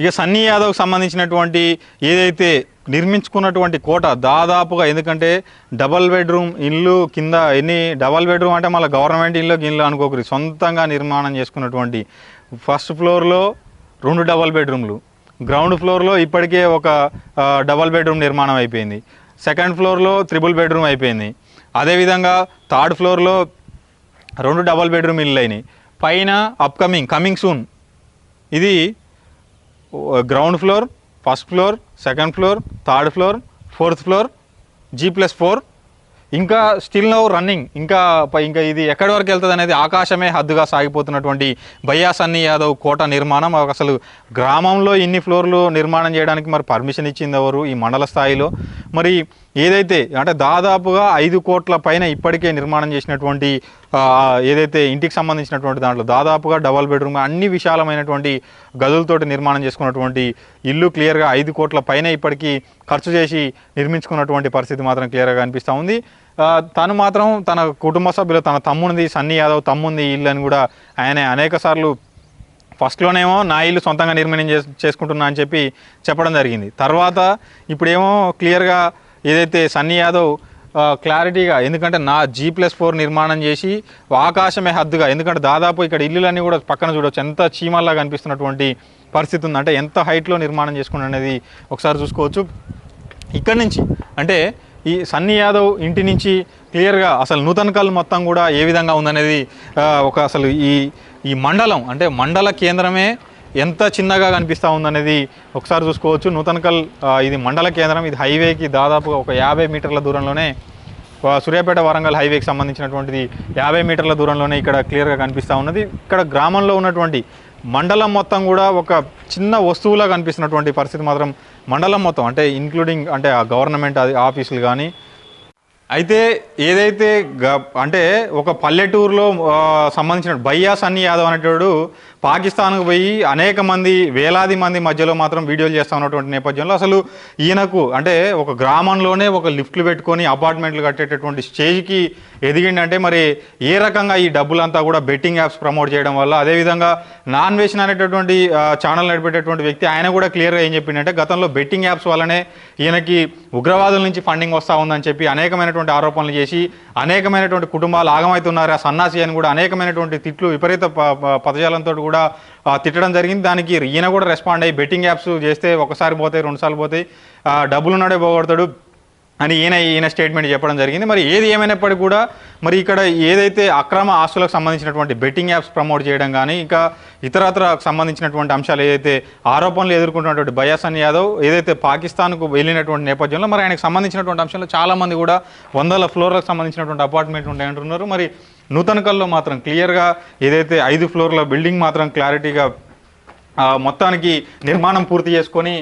ఇక సన్నీ యాదవ్కి సంబంధించినటువంటి ఏదైతే నిర్మించుకున్నటువంటి కోట దాదాపుగా ఎందుకంటే డబల్ బెడ్రూమ్ ఇల్లు కింద ఎన్ని డబల్ బెడ్రూమ్ అంటే మళ్ళీ గవర్నమెంట్ ఇల్లు ఇల్లు అనుకోకరి సొంతంగా నిర్మాణం చేసుకున్నటువంటి ఫస్ట్ ఫ్లోర్లో రెండు డబల్ బెడ్రూమ్లు. గ్రౌండ్ ఫ్లోర్లో ఇప్పటికే ఒక డబల్ బెడ్రూమ్ నిర్మాణం అయిపోయింది. సెకండ్ ఫ్లోర్లో త్రిబుల్ బెడ్రూమ్ అయిపోయింది. అదేవిధంగా థర్డ్ ఫ్లోర్లో రెండు డబల్ బెడ్రూమ్ ఇల్లు అయినాయి. పైన అప్కమింగ్ కమింగ్ సూన్. ఇది ground floor first floor second floor third floor fourth floor G plus four ఇంకా స్టిల్ నౌ రన్నింగ్ ఇంకా ఇంకా ఇది ఎక్కడి వరకు వెళ్తుంది అనేది ఆకాశమే హద్దుగా సాగిపోతున్నటువంటి బయ్యా సన్నీ యాదవ్ కోట నిర్మాణం. అసలు గ్రామంలో ఇన్ని ఫ్లోర్లు నిర్మాణం చేయడానికి మరి పర్మిషన్ ఇచ్చింది ఎవరు? ఈ మండల స్థాయిలో. మరి ఏదైతే అంటే దాదాపుగా ఐదు కోట్ల పైన ఇప్పటికే నిర్మాణం చేసినటువంటి ఏదైతే ఇంటికి సంబంధించినటువంటి దాంట్లో దాదాపుగా డబల్ బెడ్రూమ్ అన్ని విశాలమైనటువంటి గదులతోటి నిర్మాణం చేసుకున్నటువంటి ఇల్లు క్లియర్గా ఐదు కోట్ల పైన ఇప్పటికీ ఖర్చు చేసి నిర్మించుకున్నటువంటి పరిస్థితి మాత్రం క్లియర్గా కనిపిస్తూ ఉంది. తను మాత్రం తన కుటుంబ సభ్యులు తన తమ్మునిది సన్నీ యాదవ్ తమ్ముంది ఇల్లు అని కూడా ఆయన అనేక సార్లు ఫస్ట్లోనేమో నా ఇల్లు సొంతంగా నిర్మాణం చేసుకుంటున్నా అని చెప్పి చెప్పడం జరిగింది. తర్వాత ఇప్పుడేమో క్లియర్గా ఏదైతే సన్నీ యాదవ్ క్లారిటీగా ఎందుకంటే నా జీ ప్లస్ ఫోర్ నిర్మాణం చేసి ఆకాశమే హద్దుగా ఎందుకంటే దాదాపు ఇక్కడ ఇల్లులన్నీ కూడా పక్కన చూడవచ్చు ఎంత చీమల్లా కనిపిస్తున్నటువంటి పరిస్థితి ఉంది అంటే ఎంత హైట్లో నిర్మాణం చేసుకుని అనేది ఒకసారి చూసుకోవచ్చు. ఇక్కడి నుంచి అంటే ఈ సన్నీ యాదవ్ ఇంటి నుంచి క్లియర్గా అసలు నూతనకల్ మొత్తం కూడా ఏ విధంగా ఉందనేది ఒక అసలు ఈ ఈ మండలం అంటే మండల కేంద్రమే ఎంత చిన్నగా కనిపిస్తూ ఉందనేది ఒకసారి చూసుకోవచ్చు. నూతనకల్ ఇది మండల కేంద్రం. ఇది హైవేకి దాదాపుగా ఒక యాభై మీటర్ల దూరంలోనే సూర్యాపేట వరంగల్ హైవేకి సంబంధించినటువంటిది యాభై మీటర్ల దూరంలోనే ఇక్కడ క్లియర్గా కనిపిస్తూ ఉన్నది. ఇక్కడ గ్రామంలో ఉన్నటువంటి మండలం మొత్తం కూడా ఒక చిన్న వస్తువులా కనిపిస్తున్నటువంటి పరిస్థితి మాత్రం మండలం మొత్తం అంటే ఇంక్లూడింగ్ అంటే ఆ గవర్నమెంట్ అది ఆఫీసులు కానీ. అయితే ఏదైతే గ- అంటే ఒక పల్లెటూరులో సంబంధించిన బయ్యా సన్నీ యాదవ్ అనేటోడు పాకిస్తాన్కు పోయి అనేక మంది వేలాది మంది మధ్యలో మాత్రం వీడియోలు చేస్తా ఉన్నటువంటి నేపథ్యంలో అసలు ఈయనకు అంటే ఒక గ్రామంలోనే ఒక లిఫ్ట్లు పెట్టుకొని అపార్ట్మెంట్లు కట్టేటటువంటి స్టేజ్కి ఎదిగిండంటే మరి ఏ రకంగా ఈ డబ్బులంతా కూడా బెట్టింగ్ యాప్స్ ప్రమోట్ చేయడం వల్ల అదేవిధంగా నాన్ వేషన్ అనేటటువంటి ఛానల్ నడిపేటటువంటి వ్యక్తి ఆయన కూడా క్లియర్గా ఏం చెప్పిండంటే గతంలో బెట్టింగ్ యాప్స్ వల్లనే ఈయనకి ఉగ్రవాదుల నుంచి ఫండింగ్ వస్తూ ఉందని చెప్పి అనేకమైనటువంటి ఆరోపణలు చేసి అనేకమైనటువంటి కుటుంబాలు ఆగమవుతున్నారు ఆ సన్నాసి అని కూడా అనేకమైనటువంటి తిట్లు విపరీత ప- పదజాలంతో కూడా కూడా తిట్టడం జరిగింది. దానికి ఈయన కూడా రెస్పాండ్ అయ్యి బెట్టింగ్ యాప్స్ చేస్తే ఒకసారి పోతాయి రెండుసార్లు పోతాయి. డబ్బులు ఉన్నాడే పోగొడతాడు అని ఈయన ఈయన స్టేట్మెంట్ చెప్పడం జరిగింది. మరి ఏది ఏమైనప్పటికీ కూడా మరి ఇక్కడ ఏదైతే అక్రమ ఆస్తులకు సంబంధించినటువంటి బెట్టింగ్ యాప్స్ ప్రమోట్ చేయడం కానీ ఇంకా ఇతరత్ర సంబంధించినటువంటి అంశాలు ఏదైతే ఆరోపణలు ఎదుర్కొంటున్నటువంటి బయాసన్ యాదవ్ ఏదైతే పాకిస్తాన్కు వెళ్ళినటువంటి నేపథ్యంలో మరి ఆయనకు సంబంధించినటువంటి అంశాలు చాలామంది కూడా వందల ఫ్లోర్లకు సంబంధించినటువంటి అపార్ట్మెంట్ ఉంటాయంటున్నారు. మరి నూతన కల్లో మాత్రం క్లియర్గా ఏదైతే ఐదు ఫ్లోర్ల బిల్డింగ్ మాత్రం క్లారిటీగా మొత్తానికి నిర్మాణం పూర్తి చేసుకొని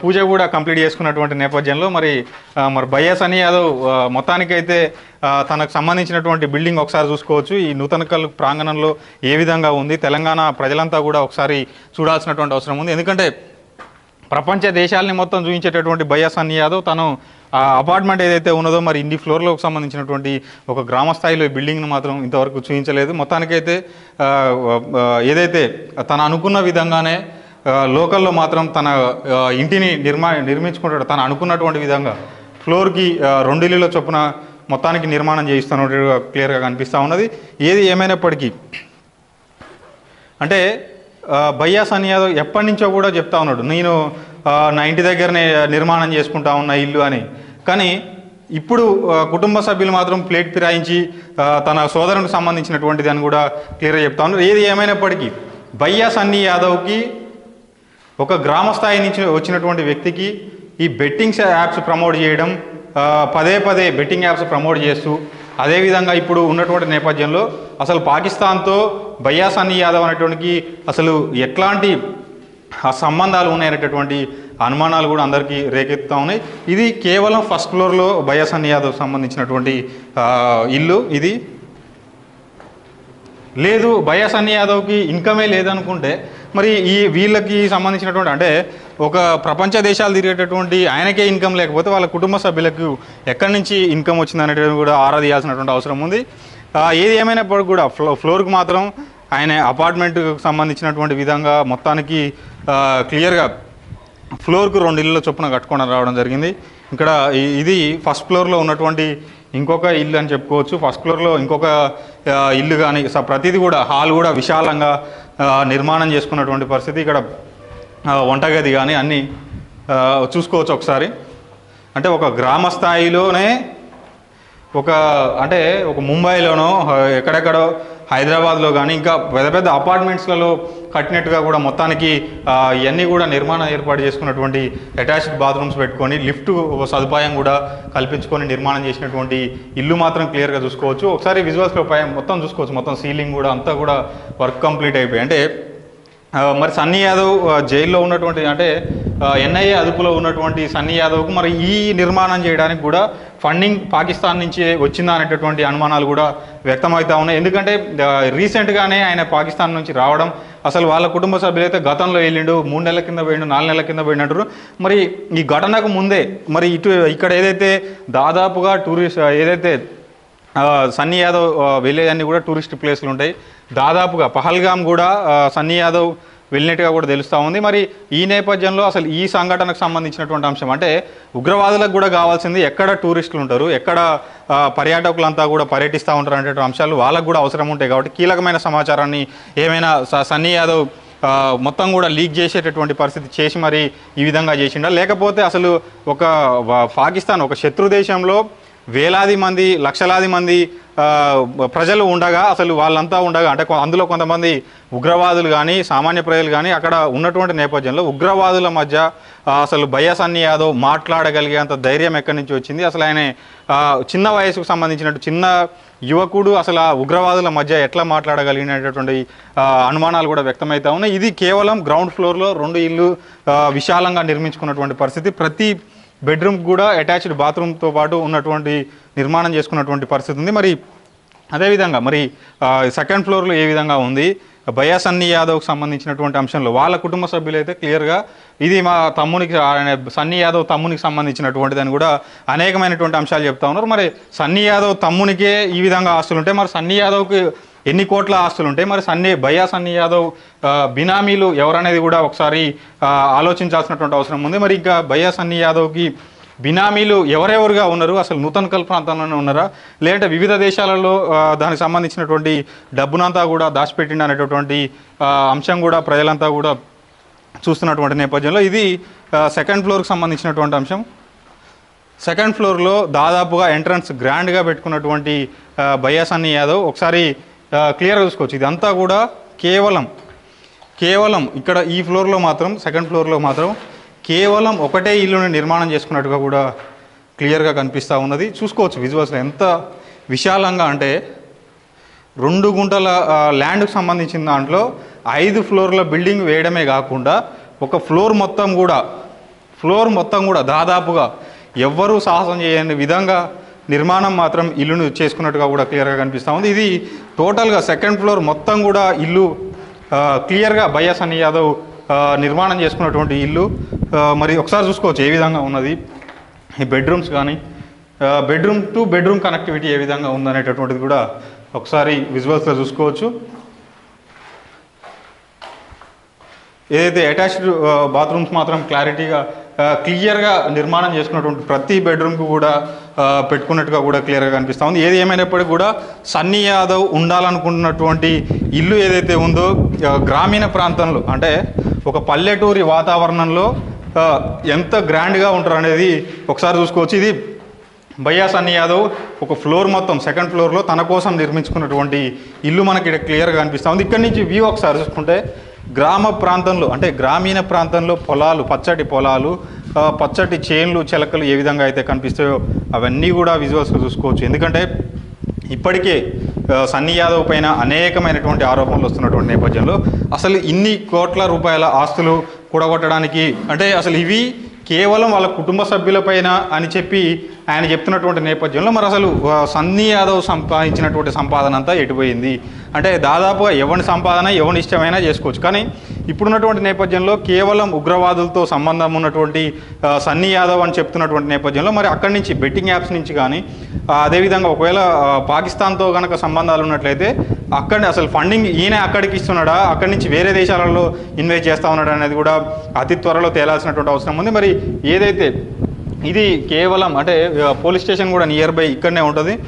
పూజ కూడా కంప్లీట్ చేసుకున్నటువంటి నేపథ్యంలో మరి మరి బయ్యాస్ అని యాదవ్ మొత్తానికైతే తనకు సంబంధించినటువంటి బిల్డింగ్ ఒకసారి చూసుకోవచ్చు. ఈ నూతనకల్ ప్రాంగణంలో ఏ విధంగా ఉంది? తెలంగాణ ప్రజలంతా కూడా ఒకసారి చూడాల్సినటువంటి అవసరం ఉంది. ఎందుకంటే ప్రపంచ దేశాలని మొత్తం చూపించేటటువంటి బయ్యాస్ అన్ని యాదవ్ తను ఆ అపార్ట్మెంట్ ఏదైతే ఉన్నదో మరి ఇన్ని ఫ్లోర్లకు సంబంధించినటువంటి ఒక గ్రామ స్థాయిలో బిల్డింగ్ను మాత్రం ఇంతవరకు చూపించలేదు. మొత్తానికైతే ఏదైతే తను అనుకున్న విధంగానే లోకల్లో మాత్రం తన ఇంటిని నిర్మా నిర్మించుకుంటాడు. తను అనుకున్నటువంటి విధంగా ఫ్లోర్కి రెండు ఇల్లుల చొప్పున మొత్తానికి నిర్మాణం చేయిస్తున్నట్టుగా క్లియర్గా కనిపిస్తూ ఉన్నది. ఏది ఏమైనప్పటికీ అంటే భయ్యా సన్ యాదవ్ ఎప్పటి నుంచో కూడా చెప్తా ఉన్నాడు నేను నా ఇంటి దగ్గరనే నిర్మాణం చేసుకుంటా ఉన్న ఇల్లు అని. కానీ ఇప్పుడు కుటుంబ సభ్యులు మాత్రం ప్లేట్ ఫిరాయించి తన సోదరునికి సంబంధించినటువంటిది అని కూడా క్లియర్గా చెప్తా ఉన్నారు. ఏది ఏమైనప్పటికీ భయ్యా సన్నీ యాదవ్కి ఒక గ్రామ స్థాయి నుంచి వచ్చినటువంటి వ్యక్తికి ఈ బెట్టింగ్స్ యాప్స్ ప్రమోట్ చేయడం పదే పదే బెట్టింగ్ యాప్స్ ప్రమోట్ చేస్తూ అదేవిధంగా ఇప్పుడు ఉన్నటువంటి నేపథ్యంలో అసలు పాకిస్తాన్తో బయ్యా సన్నీ యాదవ్ అనేటువంటి అసలు ఎట్లాంటి సంబంధాలు ఉన్నాయనేటటువంటి అనుమానాలు కూడా అందరికీ రేకెత్తుతూ ఉన్నాయి. ఇది కేవలం ఫస్ట్ ఫ్లోర్లో బయాసన్ యాదవ్ సంబంధించినటువంటి ఇల్లు ఇది. లేదు బయాసన్ యాదవ్కి ఇన్కమే లేదనుకుంటే మరి ఈ వీళ్ళకి సంబంధించినటువంటి అంటే ఒక ప్రపంచ దేశాలు తిరిగేటటువంటి ఆయనకే ఇన్కమ్ లేకపోతే వాళ్ళ కుటుంబ సభ్యులకు ఎక్కడి నుంచి ఇన్కమ్ వచ్చిందనేది కూడా ఆరా తీయాల్సినటువంటి అవసరం ఉంది. ఏది ఏమైనప్పటికీ కూడా ఫ్లో ఫ్లోర్కి మాత్రం ఆయన అపార్ట్మెంట్కి సంబంధించినటువంటి విధంగా మొత్తానికి క్లియర్గా ఫ్లోర్కు రెండు ఇల్లు చొప్పున కట్టుకొని రావడం జరిగింది. ఇక్కడ ఇది ఫస్ట్ ఫ్లోర్లో ఉన్నటువంటి ఇంకొక ఇల్లు అని చెప్పుకోవచ్చు. ఫస్ట్ ఫ్లోర్లో ఇంకొక ఇల్లు కానీ స- ప్రతిదీ కూడా హాల్ కూడా విశాలంగా నిర్మాణం చేసుకున్నటువంటి పరిస్థితి. ఇక్కడ వంటగది కానీ అన్నీ చూసుకోవచ్చు ఒకసారి. అంటే ఒక గ్రామ స్థాయిలోనే ఒక అంటే ఒక ముంబైలోనో ఎక్కడెక్కడో హైదరాబాద్లో కానీ ఇంకా పెద్ద పెద్ద అపార్ట్మెంట్స్లలో కట్టినట్టుగా కూడా మొత్తానికి ఇవన్నీ కూడా నిర్మాణం ఏర్పాటు చేసుకున్నటువంటి అటాచ్డ్ బాత్రూమ్స్ పెట్టుకొని లిఫ్ట్ సదుపాయం కూడా కల్పించుకొని నిర్మాణం చేసినటువంటి ఇల్లు మాత్రం క్లియర్గా చూసుకోవచ్చు. ఒకసారి విజువల్స్లో మొత్తం చూసుకోవచ్చు. మొత్తం సీలింగ్ కూడా అంతా కూడా వర్క్ కంప్లీట్ అయిపోయి అంటే మరి సన్నీ యాదవ్ జైల్లో ఉన్నటువంటి అంటే ఎన్ఐఏ అదుపులో ఉన్నటువంటి సన్నీ యాదవ్కు మరి ఈ నిర్మాణం చేయడానికి కూడా ఫండింగ్ పాకిస్తాన్ నుంచి వచ్చిందా అనేటటువంటి అనుమానాలు కూడా వ్యక్తమవుతా ఉన్నాయి. ఎందుకంటే రీసెంట్గానే ఆయన పాకిస్తాన్ నుంచి రావడం అసలు వాళ్ళ కుటుంబ సభ్యులైతే గతంలో వెళ్ళిండు మూడు నెలల కింద పోయిండు నాలుగు నెలల కింద పోయినట్టు మరి ఈ ఘటనకు ముందే మరి ఇటు ఇక్కడ ఏదైతే దాదాపుగా టూరిస్ట్ ఏదైతే సన్నీ యాదవ్ ఆ, వెళ్ళేదన్నీ కూడా టూరిస్ట్ ప్లేస్లు ఉంటాయి. దాదాపుగా పహల్గామ్ కూడా సన్నీ యాదవ్ వెళ్ళినట్టుగా కూడా తెలుస్తూ ఉంది. మరి ఈ నేపథ్యంలో అసలు ఈ సంఘటనకు సంబంధించినటువంటి అంశం అంటే ఉగ్రవాదులకు కూడా కావాల్సింది ఎక్కడ టూరిస్టులు ఉంటారు ఎక్కడ పర్యాటకులంతా కూడా పర్యటిస్తూ ఉంటారు అనేటువంటి అంశాలు వాళ్ళకు కూడా అవసరం ఉంటాయి కాబట్టి కీలకమైన సమాచారాన్ని ఏమైనా స- సన్నీ యాదవ్ మొత్తం కూడా లీక్ చేసేటటువంటి పరిస్థితి చేసి మరి ఈ విధంగా చేసిండా? లేకపోతే అసలు ఒక పాకిస్తాన్ ఒక శత్రు దేశంలో వేలాది మంది లక్షలాది మంది ప్రజలు ఉండగా అసలు వాళ్ళంతా ఉండగా అంటే అందులో కొంతమంది ఉగ్రవాదులు కానీ సామాన్య ప్రజలు కానీ అక్కడ ఉన్నటువంటి నేపథ్యంలో ఉగ్రవాదుల మధ్య అసలు భయసన్ని యాదవ్ మాట్లాడగలిగేంత ధైర్యం ఎక్కడి నుంచి వచ్చింది? అసలు ఆయన చిన్న వయసుకు సంబంధించినట్టు చిన్న యువకుడు అసలు ఆ ఉగ్రవాదుల మధ్య ఎట్లా మాట్లాడగలిగినటువంటి అనుమానాలు కూడా వ్యక్తమవుతా ఉన్నాయి. ఇది కేవలం గ్రౌండ్ ఫ్లోర్లో రెండు ఇల్లు విశాలంగా నిర్మించుకున్నటువంటి పరిస్థితి. ప్రతి బెడ్రూమ్ కూడా అటాచ్డ్ బాత్రూమ్తో పాటు ఉన్నటువంటి నిర్మాణం చేసుకున్నటువంటి పరిస్థితి ఉంది. మరి అదేవిధంగా మరి సెకండ్ ఫ్లోర్లో ఏ విధంగా ఉంది? బయా సన్నీ యాదవ్కి సంబంధించినటువంటి అంశంలో వాళ్ళ కుటుంబ సభ్యులైతే క్లియర్గా ఇది మా తమ్మునికి సన్నీ యాదవ్ తమ్మునికి సంబంధించినటువంటిది అని కూడా అనేకమైనటువంటి అంశాలు చెప్తా ఉన్నారు. మరి సన్నీ యాదవ్ తమ్మునికే ఈ విధంగా ఆస్తులు ఉంటాయి మరి సన్నీ యాదవ్కి ఎన్ని కోట్ల ఆస్తులు ఉంటాయి? మరి సన్నీ బయ్యా సన్నీ యాదవ్ బినామీలు ఎవరనేది కూడా ఒకసారి ఆలోచించాల్సినటువంటి అవసరం ఉంది. మరి ఇంకా బయ్యా సన్నీ యాదవ్కి బినామీలు ఎవరెవరుగా ఉన్నారు? అసలు నూతన కల్ ప్రాంతంలోనే ఉన్నారా? లేదంటే వివిధ దేశాలలో దానికి సంబంధించినటువంటి డబ్బునంతా కూడా దాచిపెట్టిండి అనేటటువంటి అంశం కూడా ప్రజలంతా కూడా చూస్తున్నటువంటి నేపథ్యంలో ఇది సెకండ్ ఫ్లోర్కి సంబంధించినటువంటి అంశం. సెకండ్ ఫ్లోర్లో దాదాపుగా ఎంట్రన్స్ గ్రాండ్గా పెట్టుకున్నటువంటి ఆ, బయ్యాసన్ని యాదవ్. ఒకసారి క్లియర్గా చూసుకోవచ్చు. ఇదంతా కూడా కేవలం కేవలం ఇక్కడ ఈ ఫ్లోర్లో మాత్రం సెకండ్ ఫ్లోర్లో మాత్రం కేవలం ఒకటే ఇల్లుని నిర్మాణం చేసుకున్నట్టుగా కూడా క్లియర్గా కనిపిస్తూ ఉన్నది. చూసుకోవచ్చు విజువల్స్లో ఎంత విశాలంగా అంటే రెండు గుంటల ల్యాండ్కు సంబంధించిన దాంట్లో ఐదు ఫ్లోర్ల బిల్డింగ్ వేయడమే కాకుండా ఒక ఫ్లోర్ మొత్తం కూడా ఫ్లోర్ మొత్తం కూడా దాదాపుగా ఎవ్వరూ సాహసం చేయని విధంగా నిర్మాణం మాత్రం ఇల్లును చేసుకున్నట్టుగా కూడా క్లియర్గా కనిపిస్తూ ఉంది. ఇది టోటల్గా సెకండ్ ఫ్లోర్ మొత్తం కూడా ఇల్లు క్లియర్గా బయ్యాస్ అని యాదవ్ నిర్మాణం చేసుకున్నటువంటి ఇల్లు. మరి ఒకసారి చూసుకోవచ్చు ఏ విధంగా ఉన్నది. ఈ బెడ్రూమ్స్ కానీ బెడ్రూమ్ టు బెడ్రూమ్ కనెక్టివిటీ ఏ విధంగా ఉందనేటటువంటిది కూడా ఒకసారి విజువల్స్లో చూసుకోవచ్చు. ఏదైతే అటాచ్డ్ బాత్రూమ్స్ మాత్రం క్లారిటీగా క్లియర్గా నిర్మాణం చేసుకున్నటువంటి ప్రతి బెడ్రూమ్కి కూడా పెట్టుకున్నట్టుగా కూడా క్లియర్గా కనిపిస్తూ ఉంది. ఏది ఏమైనప్పటికీ కూడా సన్నీ యాదవ్ ఉండాలనుకుంటున్నటువంటి ఇల్లు ఏదైతే ఉందో గ్రామీణ ప్రాంతంలో అంటే ఒక పల్లెటూరి వాతావరణంలో ఎంత గ్రాండ్గా ఉంటారు అనేది ఒకసారి చూసుకోవచ్చు. ఇది భయ్యా సన్నీ యాదవ్ ఒక ఫ్లోర్ మొత్తం సెకండ్ ఫ్లోర్లో తన కోసం నిర్మించుకున్నటువంటి ఇల్లు మనకి ఇక్కడ క్లియర్గా కనిపిస్తూ ఉంది. ఇక్కడి నుంచి వ్యూ ఒకసారి చూసుకుంటే గ్రామ ప్రాంతంలో అంటే గ్రామీణ ప్రాంతంలో పొలాలు పచ్చటి పొలాలు పచ్చటి చేన్లు చిలకలు ఏ విధంగా అయితే కనిపిస్తాయో అవన్నీ కూడా విజువల్స్గా చూసుకోవచ్చు. ఎందుకంటే ఇప్పటికే సన్నీ యాదవ్ పైన అనేకమైనటువంటి ఆరోపణలు వస్తున్నటువంటి నేపథ్యంలో అసలు ఇన్ని కోట్ల రూపాయల ఆస్తులు కూడగొట్టడానికి అంటే అసలు ఇవి కేవలం వాళ్ళ కుటుంబ సభ్యులపైన అని చెప్పి ఆయన చెప్తున్నటువంటి నేపథ్యంలో మరి అసలు సన్నీ యాదవ్ సంపాదించినటువంటి సంపాదన అంతా ఎటుపోయింది? అంటే దాదాపుగా ఎవరి సంపాదన ఎవరి ఇష్టమైనా చేసుకోవచ్చు. కానీ ఇప్పుడున్నటువంటి నేపథ్యంలో కేవలం ఉగ్రవాదులతో సంబంధం ఉన్నటువంటి సన్నీ యాదవ్ అని చెప్తున్నటువంటి నేపథ్యంలో మరి అక్కడి నుంచి బెట్టింగ్ యాప్స్ నుంచి కానీ అదేవిధంగా ఒకవేళ పాకిస్తాన్తో కనుక సంబంధాలు ఉన్నట్లయితే అక్కడ అసలు ఫండింగ్ ఈయన అక్కడికి ఇస్తున్నాడా? అక్కడి నుంచి వేరే దేశాలలో ఇన్వెస్ట్ చేస్తా ఉన్నాడా అనేది కూడా అతి త్వరలో తేలాల్సినటువంటి అవసరం ఉంది. మరి ఏదైతే ఇది కేవలం అంటే పోలీస్ స్టేషన్ కూడా నియర్ బై ఇక్కడనే ఉంటుంది.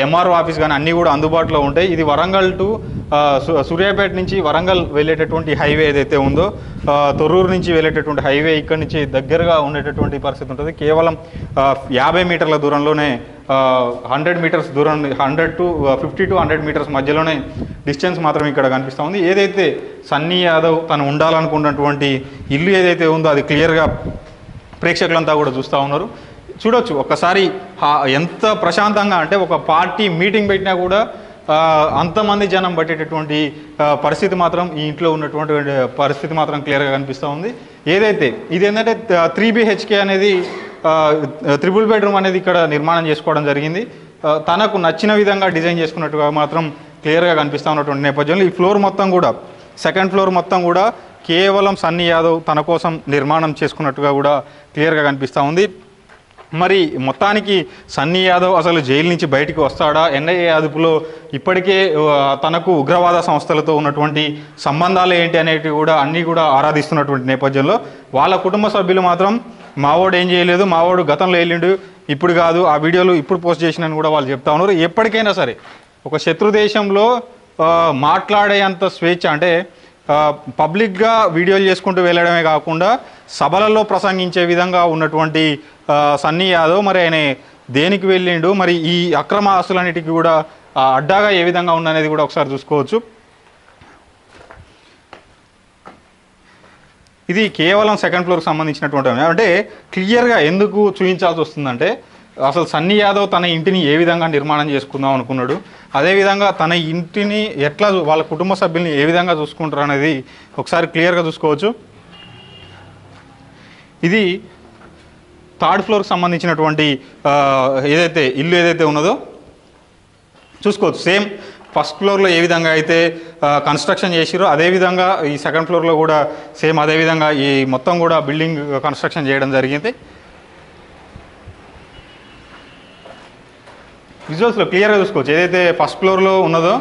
ఎంఆర్ఓ ఆఫీస్ కానీ అన్నీ కూడా అందుబాటులో ఉంటాయి. ఇది వరంగల్ టు సు- సూర్యాపేట నుంచి వరంగల్ వెళ్ళేటటువంటి హైవే ఏదైతే ఉందో తొర్రూరు నుంచి వెళ్ళేటటువంటి హైవే ఇక్కడ నుంచి దగ్గరగా ఉండేటటువంటి పరిస్థితి ఉంటుంది. కేవలం యాభై మీటర్ల దూరంలోనే హండ్రెడ్ మీటర్స్ దూరం hundred to fifty to hundred metres మధ్యలోనే డిస్టెన్స్ మాత్రం ఇక్కడ కనిపిస్తూ ఉంది. ఏదైతే సన్నీ యాదవ్ తను ఉండాలనుకున్నటువంటి ఇల్లు ఏదైతే ఉందో అది క్లియర్గా ప్రేక్షకులంతా కూడా చూస్తూ ఉన్నారు. చూడొచ్చు ఒక్కసారి ఎంత ప్రశాంతంగా అంటే ఒక పార్టీ మీటింగ్ పెట్టినా కూడా అంతమంది జనం పట్టేటటువంటి పరిస్థితి మాత్రం ఈ ఇంట్లో ఉన్నటువంటి పరిస్థితి మాత్రం క్లియర్గా కనిపిస్తూ ఉంది. ఏదైతే ఇది ఏంటంటే త్రీ బిహెచ్కే అనేది త్రిబుల్ బెడ్రూమ్ అనేది ఇక్కడ నిర్మాణం చేసుకోవడం జరిగింది. తనకు నచ్చిన విధంగా డిజైన్ చేసుకున్నట్టుగా మాత్రం క్లియర్గా కనిపిస్తూ ఉన్నటువంటి నేపథ్యంలో ఈ ఫ్లోర్ మొత్తం కూడా సెకండ్ ఫ్లోర్ మొత్తం కూడా కేవలం సన్నీ యాదవ్ తన కోసం నిర్మాణం చేసుకున్నట్టుగా కూడా క్లియర్గా కనిపిస్తూ ఉంది. మరి మొత్తానికి సన్నీ యాదవ్ అసలు జైలు నుంచి బయటికి వస్తాడా? ఎన్ఐఏ అదుపులో ఇప్పటికే తనకు ఉగ్రవాద సంస్థలతో ఉన్నటువంటి సంబంధాలు ఏంటి అనేటివి కూడా అన్నీ కూడా ఆరాధిస్తున్నటువంటి నేపథ్యంలో వాళ్ళ కుటుంబ సభ్యులు మాత్రం మావోడు ఏం చేయలేదు మావోడు గతంలో వెళ్ళిండు ఇప్పుడు కాదు ఆ వీడియోలు ఇప్పుడు పోస్ట్ చేసినని కూడా వాళ్ళు చెప్తా ఉన్నారు. ఎప్పటికైనా సరే ఒక శత్రు దేశంలో మాట్లాడే అంత స్వేచ్ఛ అంటే పబ్లిక్గా వీడియోలు చేసుకుంటూ వెళ్ళడమే కాకుండా సభలలో ప్రసంగించే విధంగా ఉన్నటువంటి సన్నీ యాదవ్ మరి ఆయన దేనికి వెళ్ళిండు మరి ఈ అక్రమ ఆస్తులన్నిటికీ కూడా అడ్డాగా ఏ విధంగా ఉందనేది కూడా ఒకసారి చూసుకోవచ్చు. ఇది కేవలం సెకండ్ ఫ్లోర్కి సంబంధించినటువంటి అంటే క్లియర్గా ఎందుకు చూపించాల్సి వస్తుందంటే అసలు సన్నీ యాదవ్ తన ఇంటిని ఏ విధంగా నిర్మాణం చేసుకుందాం అనుకున్నాడు? అదేవిధంగా తన ఇంటిని ఎట్లా వాళ్ళ కుటుంబ సభ్యుల్ని ఏ విధంగా చూసుకుంటారు అనేది ఒకసారి క్లియర్గా చూసుకోవచ్చు. ఇది థర్డ్ ఫ్లోర్కి సంబంధించినటువంటి ఏదైతే ఇల్లు ఏదైతే ఉన్నదో చూసుకోవచ్చు. సేమ్ ఫస్ట్ ఫ్లోర్లో ఏ విధంగా అయితే కన్స్ట్రక్షన్ చేసిరో అదే విధంగా ఈ సెకండ్ ఫ్లోర్లో కూడా సేమ్ అదే విధంగా ఈ మొత్తం కూడా బిల్డింగ్ కన్స్ట్రక్షన్ చేయడం జరిగింది. విజువల్స్లో క్లియర్గా చూసుకోవచ్చు. ఏదైతే ఫస్ట్ ఫ్లోర్లో ఉన్నదో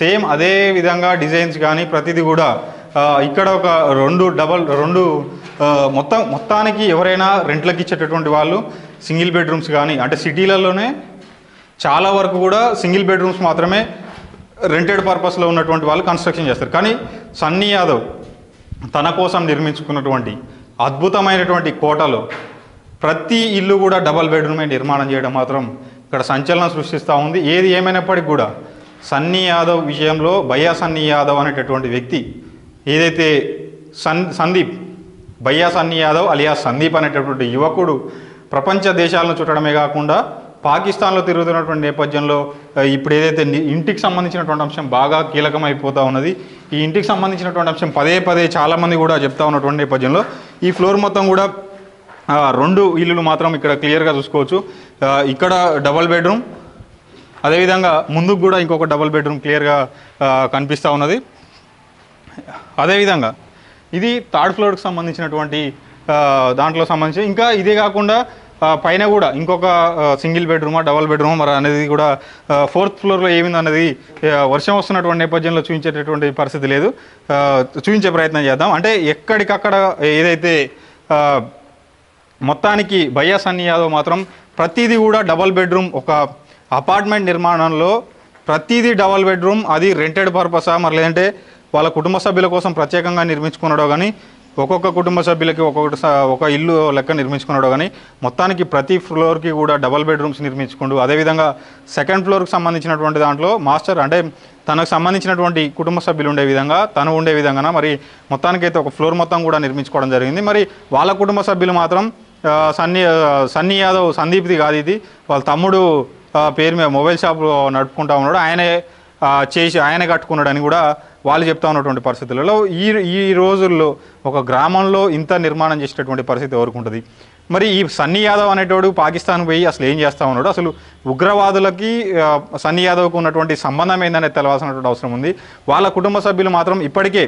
సేమ్ అదే విధంగా డిజైన్స్ కానీ ప్రతిదీ కూడా ఇక్కడ ఒక రెండు డబల్ రెండు మొత్తం మొత్తానికి ఎవరైనా రెంట్లకు ఇచ్చేటటువంటి వాళ్ళు సింగిల్ బెడ్రూమ్స్ కానీ అంటే సిటీలలోనే చాలా వరకు కూడా సింగిల్ బెడ్రూమ్స్ మాత్రమే రెంటెడ్ పర్పస్లో ఉన్నటువంటి వాళ్ళు కన్స్ట్రక్షన్ చేస్తారు. కానీ సన్నీ యాదవ్ తన కోసం నిర్మించుకున్నటువంటి అద్భుతమైనటువంటి కోటలో ప్రతి ఇల్లు కూడా డబల్ బెడ్రూమే నిర్మాణం చేయడం మాత్రం ఇక్కడ సంచలనం సృష్టిస్తూ ఉంది. ఏది ఏమైనప్పటికీ కూడా సన్నీ యాదవ్ విషయంలో భయ్యా సన్నీ యాదవ్ అనేటటువంటి వ్యక్తి ఏదైతే సన్ సందీప్ భయ్యా సన్నీ యాదవ్ అలియా సందీప్ అనేటటువంటి యువకుడు ప్రపంచ దేశాలను చుట్టడమే కాకుండా పాకిస్తాన్లో తిరుగుతున్నటువంటి నేపథ్యంలో ఇప్పుడు ఏదైతే ఇంటికి సంబంధించినటువంటి అంశం బాగా కీలకమైపోతూ ఉన్నది. ఈ ఇంటికి సంబంధించినటువంటి అంశం పదే పదే చాలామంది కూడా చెప్తా ఉన్నటువంటి నేపథ్యంలో ఈ ఫ్లోర్ మొత్తం కూడా రెండు ఇల్లులు మాత్రం ఇక్కడ క్లియర్గా చూసుకోవచ్చు. ఇక్కడ డబల్ బెడ్రూమ్ అదేవిధంగా ముందుకు కూడా ఇంకొక డబల్ బెడ్రూమ్ క్లియర్గా కనిపిస్తూ ఉన్నది. అదేవిధంగా ఇది థర్డ్ ఫ్లోర్కి సంబంధించినటువంటి దాంట్లో సంబంధించి ఇంకా ఇదే కాకుండా పైన కూడా ఇంకొక సింగిల్ బెడ్రూమా డబల్ బెడ్రూమా మరి అనేది కూడా ఫోర్త్ ఫ్లోర్లో ఏమింది అన్నది వర్షం వస్తున్నటువంటి నేపథ్యంలో చూపించేటటువంటి పరిస్థితి లేదు. చూపించే ప్రయత్నం చేద్దాం. అంటే ఎక్కడికక్కడ ఏదైతే మొత్తానికి భయ్యా సన్నీ యాదవ్ మాత్రం ప్రతిదీ కూడా డబల్ బెడ్రూమ్ ఒక అపార్ట్మెంట్ నిర్మాణంలో ప్రతిదీ డబల్ బెడ్రూమ్ అది రెంటెడ్ పర్పసా మరి లేదంటే వాళ్ళ కుటుంబ సభ్యుల కోసం ప్రత్యేకంగా నిర్మించుకున్నాడో కానీ ఒక్కొక్క కుటుంబ సభ్యులకి ఒక్కొక్కటి స- ఒక ఇల్లు లెక్క నిర్మించుకున్నాడో కానీ మొత్తానికి ప్రతి ఫ్లోర్కి కూడా డబల్ బెడ్రూమ్స్ నిర్మించుకుంటూ అదేవిధంగా సెకండ్ ఫ్లోర్కి సంబంధించినటువంటి దాంట్లో మాస్టర్ అంటే తనకు సంబంధించినటువంటి కుటుంబ సభ్యులు ఉండే విధంగా తను ఉండే విధంగా మరి మొత్తానికైతే ఒక ఫ్లోర్ మొత్తం కూడా నిర్మించుకోవడం జరిగింది. మరి వాళ్ళ కుటుంబ సభ్యులు మాత్రం సన్నీ సన్నీ యాదవ్ సందీప్ది కాదు ఇది. వాళ్ళ తమ్ముడు పేరు మీద మొబైల్ షాప్ నడుపుకుంటా ఉన్నాడు. ఆయనే చేసి ఆయన కట్టుకున్నాడు అని కూడా వాళ్ళు చెప్తా ఉన్నటువంటి పరిస్థితులలో. ఈ ఈ రోజుల్లో ఒక గ్రామంలో ఇంత నిర్మాణం చేసేటటువంటి పరిస్థితి ఎవరుకుంటుంది మరి ఈ సన్నీ యాదవ్ అనేటోడు పాకిస్తాన్ పోయి అసలు ఏం చేస్తా ఉన్నాడు? అసలు ఉగ్రవాదులకి సన్నీ యాదవ్కు ఉన్నటువంటి సంబంధం ఏందనేది తెలవాల్సినటువంటి అవసరం ఉంది. వాళ్ళ కుటుంబ సభ్యులు మాత్రం ఇప్పటికే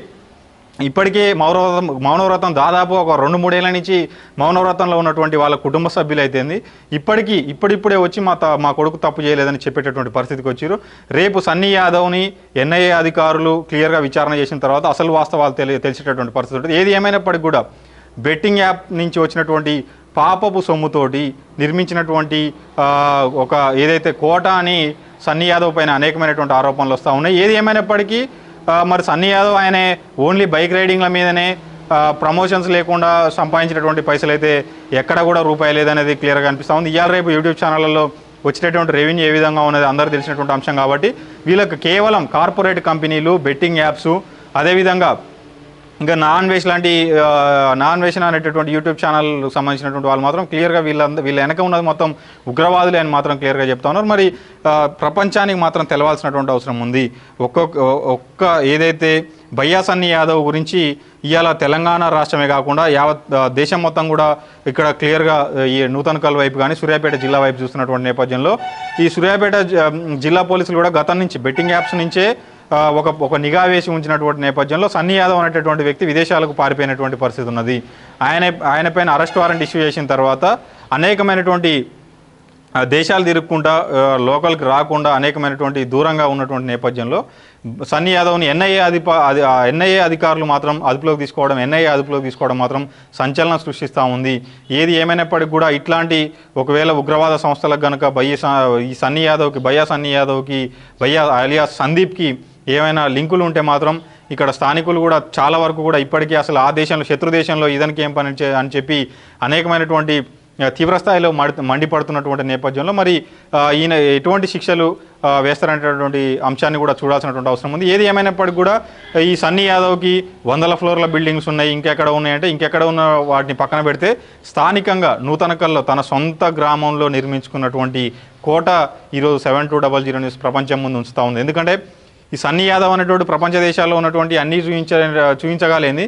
ఇప్పటికే మౌనవ్రతం మౌనవ్రతం దాదాపు ఒక రెండు మూడేళ్ళ నుంచి మౌనవ్రతంలో ఉన్నటువంటి వాళ్ళ కుటుంబ సభ్యులు అయితేంది ఇప్పటికీ ఇప్పుడిప్పుడే వచ్చి మా త- మా కొడుకు తప్పు చేయలేదని చెప్పేటటువంటి పరిస్థితికి వచ్చారు రేపు సన్నీ యాదవ్ని ఎన్ఐఏ అధికారులు క్లియర్గా విచారణ చేసిన తర్వాత అసలు వాస్తవాలు తెలి తెలిసేటటువంటి పరిస్థితి ఉంటుంది. ఏది ఏమైనప్పటికీ కూడా బెట్టింగ్ యాప్ నుంచి వచ్చినటువంటి పాపపు సొమ్ముతోటి నిర్మించినటువంటి ఒక ఏదైతే కోట అని సన్నీ యాదవ్ పైన అనేకమైనటువంటి ఆరోపణలు వస్తూ ఉన్నాయి. ఏది ఏమైనప్పటికీ మరి సన్నీ యాదవ్ ఆయనే ఓన్లీ బైక్ రైడింగ్ల మీదనే ప్రమోషన్స్ లేకుండా సంపాదించినటువంటి పైసలు అయితే ఎక్కడ కూడా రూపాయి లేదనేది క్లియర్గా అనిపిస్తూ ఉంది. ఇవాళ రేపు యూట్యూబ్ ఛానళ్ళలో వచ్చేటటువంటి రెవెన్యూ ఏ విధంగా ఉన్నది అందరూ తెలిసినటువంటి అంశం కాబట్టి వీళ్ళకి కేవలం కార్పొరేట్ కంపెనీలు బెట్టింగ్ యాప్స్ అదేవిధంగా ఇంకా నాన్ వెజ్ లాంటి నాన్ వెజ్ అనేటటువంటి యూట్యూబ్ ఛానల్ సంబంధించినటువంటి వాళ్ళు మాత్రం క్లియర్గా వీళ్ళందరూ వీళ్ళ వెనక ఉన్నది మొత్తం ఉగ్రవాదులే అని మాత్రం క్లియర్గా చెప్తా ఉన్నారు మరి ప్రపంచానికి మాత్రం తెలవాల్సినటువంటి అవసరం ఉంది. ఒక్కొక్క ఒక్క ఏదైతే బయ్యాసన్ని యాదవ్ గురించి ఇవాళ తెలంగాణ రాష్ట్రమే కాకుండా యావత్ దేశం మొత్తం కూడా ఇక్కడ క్లియర్గా ఈ నూతనకల్ వైపు కానీ సూర్యాపేట జిల్లా వైపు చూస్తున్నటువంటి నేపథ్యంలో ఈ సూర్యాపేట జిల్లా పోలీసులు కూడా గతం నుంచి బెట్టింగ్ యాప్స్ నుంచే ఒక ఒక నిఘా వేసి ఉంచినటువంటి నేపథ్యంలో సన్నీ యాదవ్ అనేటటువంటి వ్యక్తి విదేశాలకు పారిపోయినటువంటి పరిస్థితి ఉన్నది. ఆయన ఆయన పైన అరెస్ట్ వారెంట్ ఇష్యూ చేసిన తర్వాత అనేకమైనటువంటి దేశాలు తిరుగుకుండా లోకల్కి రాకుండా అనేకమైనటువంటి దూరంగా ఉన్నటువంటి నేపథ్యంలో సన్నీ యాదవ్ని ఎన్ఐఏ అధిప అది ఎన్ఐఏ అధికారులు మాత్రం అదుపులోకి తీసుకోవడం ఎన్ఐఏ అదుపులోకి తీసుకోవడం మాత్రం సంచలనం సృష్టిస్తూ ఉంది. ఏది ఏమైనప్పటికీ కూడా ఇట్లాంటి ఒకవేళ ఉగ్రవాద సంస్థలకు గనుక బయ్య ఈ సన్నీ యాదవ్కి బయ్యా సన్నీ యాదవ్కి బయ్యా అలియా సందీప్కి ఏమైనా లింకులు ఉంటే మాత్రం ఇక్కడ స్థానికులు కూడా చాలా వరకు కూడా ఇప్పటికీ అసలు ఆ దేశంలో శత్రు దేశంలో ఇదనికి ఏం పని అని చెప్పి అనేకమైనటువంటి తీవ్రస్థాయిలో మడి మండిపడుతున్నటువంటి నేపథ్యంలో మరి ఈయన ఎటువంటి శిక్షలు వేస్తారనేటటువంటి అంశాన్ని కూడా చూడాల్సినటువంటి అవసరం ఉంది. ఏది ఏమైనప్పటికీ కూడా ఈ సన్నీ యాదవ్కి వందల ఫ్లోర్ల బిల్డింగ్స్ ఉన్నాయి ఇంకెక్కడ ఉన్నాయంటే ఇంకెక్కడ ఉన్న వాటిని పక్కన పెడితే స్థానికంగా నూతనకల్లో తన సొంత గ్రామంలో నిర్మించుకున్నటువంటి కోట ఈరోజు seven two double zero news ప్రపంచం ముందు ఉంచుతూ ఉంది. ఎందుకంటే ఈ సన్నీ యాదవ్ అనేటువంటి ప్రపంచ దేశాల్లో ఉన్నటువంటి అన్ని చూపించ చూపించగలేంది